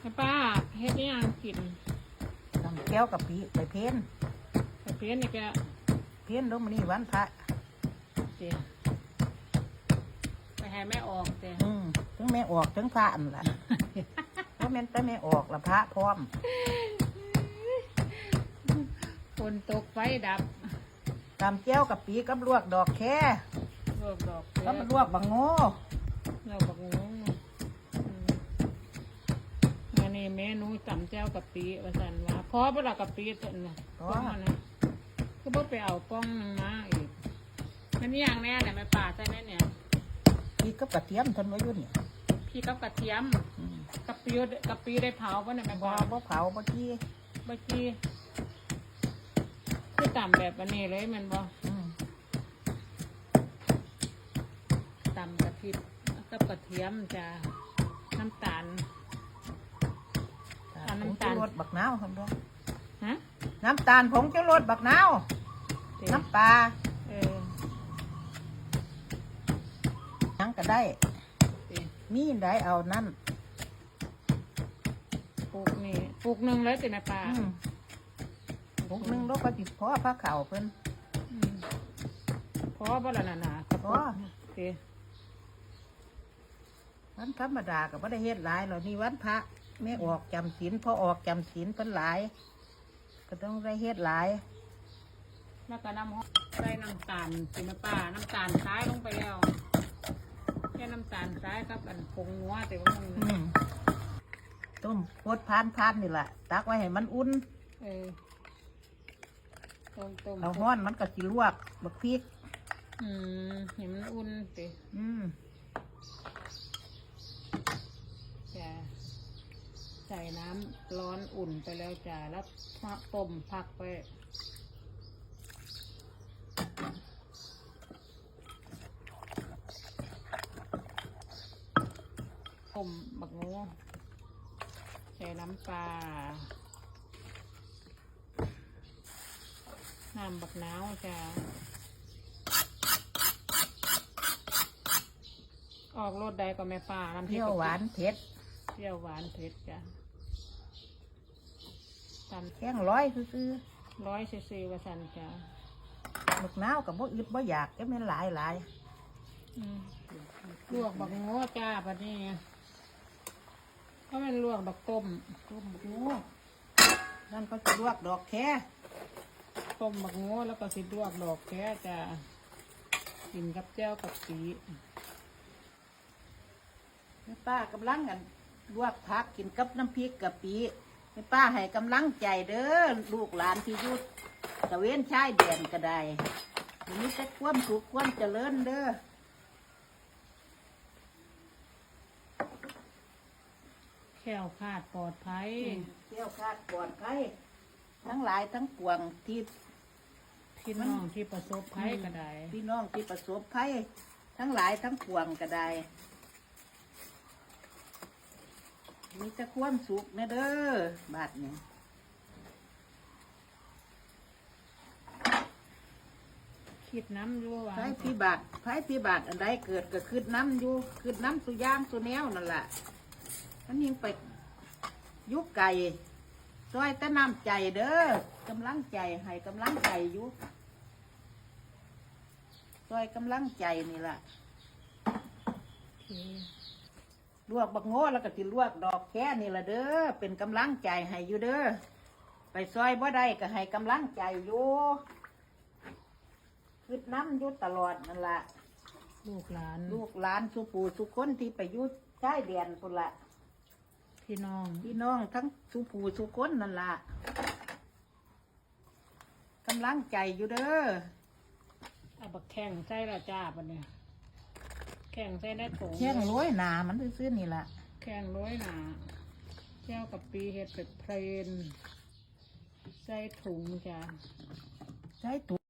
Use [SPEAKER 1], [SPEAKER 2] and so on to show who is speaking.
[SPEAKER 1] แม่ป้าเฮ็ดอิหยังกิน
[SPEAKER 2] ทำแก้วกับปีไปเพ้น
[SPEAKER 1] กระเพี้ยนนี่แก
[SPEAKER 2] เพ้นลงมานี่วันพระ
[SPEAKER 1] เจีไปให้แม่ออกเจี
[SPEAKER 2] อืมถึงแม่ออกถึงพระอันล่ะเพราะแม่นแต่แม่ออกละพระพร้อม
[SPEAKER 1] ฝนตกไฟดับ
[SPEAKER 2] ตำแก้วกับปีกับลวกดอกแค่
[SPEAKER 1] ลวกดอก
[SPEAKER 2] ก็มาลวกบังโง่
[SPEAKER 1] เราบักงงอืมอั นนี้เมนูตำแจ่วกะปิว่าสันว่าพอเวลากะปิตัวน่ะป้องอันนะก็บ่ไปเอาป้องนึงมาอีกมันนี่อย่างแน่เนี่ยแม่ป่าใช่ไหมเนี่ย
[SPEAKER 2] ปีกับกระเทียมทนไว้อยู่เนี่ย
[SPEAKER 1] พี่กับกระเทียม
[SPEAKER 2] อืม
[SPEAKER 1] กะปิกะปิได้เผาป่ะเนี่ยแม่
[SPEAKER 2] บ่
[SPEAKER 1] ป่า
[SPEAKER 2] บ่เผาบ่กี้
[SPEAKER 1] เมื่อกี้คือตำแบบอันนี้เลยแมันบ่
[SPEAKER 2] อืม
[SPEAKER 1] ตำกะทิกับกระเทียมจะน้ำตาลเอา น้ำตาล
[SPEAKER 2] ผงชูรสบักนาวทำด้วย
[SPEAKER 1] ฮะ
[SPEAKER 2] น้ำตาลผงชูรสบักนาว
[SPEAKER 1] เด้
[SPEAKER 2] น้ำปลา
[SPEAKER 1] เออ
[SPEAKER 2] หยังก็ได้
[SPEAKER 1] เด้
[SPEAKER 2] มีได้เอานั่น
[SPEAKER 1] ปลูกนี่ปลูกหนึ่งเลยสิแม่ป่า
[SPEAKER 2] อืมผงหนึงโลกก็ติดพอพระเข่าเพิ่น
[SPEAKER 1] อืมพอบ่ละน่ะนะกระ
[SPEAKER 2] พ
[SPEAKER 1] ปุ
[SPEAKER 2] อ
[SPEAKER 1] กเด้
[SPEAKER 2] วันธรรมดาก็บ่ได้เฮ็ดหลายหรอกนี่วันพระ แม่ออกจำศีลพอออกจำศีลเพิ่นหลาย ก็ต้องได้เฮ็ดหลาย
[SPEAKER 1] แล้วก็น้ำหอมใส่น้ำตาลสิแม่ป่าน้ำตาลทรายลงไปแล้ว แค่น้ำตาลทรายกับอันผงนัวแต่ว่ามัน
[SPEAKER 2] อืมต้มโคตรพานพานนี่แหละตักไว้ให้มันอุ่น
[SPEAKER 1] เออต้มต้ม
[SPEAKER 2] เอาห้อนมันก็สิลวกบักพริก
[SPEAKER 1] อืมเห็นมันอุ่นติ
[SPEAKER 2] อืม
[SPEAKER 1] จะ ใส่น้ำร้อนอุ่นไปแล้วจ้ะแล้วพักต้มพักไปต้มบักงูใส่น้ำปลาน้ำบักน้าวจ้ะออกรสใดก็แม่ป้าน้ำ
[SPEAKER 2] เปรี้ยวหวานเผ็ด
[SPEAKER 1] เปรี้ยวหวานเผ็ดจ้ะ ต
[SPEAKER 2] แข้งร้อยซื้อำ
[SPEAKER 1] ร้อยซีซีวาสันจ้ะ
[SPEAKER 2] ๆลูกนาวกับบ่อึดบ่อยากจะแม่นหลายหลาย
[SPEAKER 1] อืมลวกบักโง่จ้าปะนี่ก็เป็นลวกบักต้ม
[SPEAKER 2] ต้มบักงูนั่นก็สิลวกดอกแค่
[SPEAKER 1] ต้มบักโง่แล้วก็สิลวกดอกแค่จ้ะกินกับแจ้วกับปี
[SPEAKER 2] แม่ป้ากำลังกันลวกผักกินกับน้ำพริกกะปิ แม่ป้าให้กำลังใจเด้อลูกหลานที่อยุดตะเวนชายแดนก็ได้มีแต่ความสุขความเจริญเด้อ
[SPEAKER 1] แค่วคลาดปลอดภัย
[SPEAKER 2] เที่ยวคาดปลอดภัยทั้งหลายทั้งปวงที่
[SPEAKER 1] พี่น้องที่ประสบภัยก็ได้
[SPEAKER 2] พี่น้องที่ประสบภัยทั้งหลายทั้งปวงก็ได้ มีแต่ความสุขนะเด้อบาดนี้
[SPEAKER 1] คิดน้ำอยู่ว่า
[SPEAKER 2] ภัยพิบัติภัยพิบัติอันใดเกิดก็คืดน้ำอยู่คืดน้ำสุย่างสุแนวนั่นแหละมันยังไปยุกไก่ซอยแต่น้ำใจเด้อกำลังใจให้กำลังใจอยู่ซอยกำลังใจนี่แหละ
[SPEAKER 1] โอเค
[SPEAKER 2] ลวกบักโง่แล้วก็สิลวกดอกแค่นี่ละเด้อเป็นกำลังใจให้อยู่เด้อไปซอยบ่ได้ก็ให้กำลังใจอยู่คืดน้ำอยู่ตลอดนั่นละ
[SPEAKER 1] ลูกหลาน
[SPEAKER 2] ลูกหลานสุปูสุคนที่ไปอยุดชายแดนคนละ
[SPEAKER 1] พี่น้อง
[SPEAKER 2] พี่น้องทั้งสุปูสุคนนั่นละกำลังใจอยู่เด้อ
[SPEAKER 1] เอาบักแข่งใส่ละจ้าปะเนี่ย แข่งใส่ได้ถุง
[SPEAKER 2] แข้งร้อยหนามันซื้อๆนี่ละ
[SPEAKER 1] แข่งร้อยหนาแก้วกับปีเห็ดเป็ดเพลนใส่ถุงจ้ะ
[SPEAKER 2] ใช้ตัว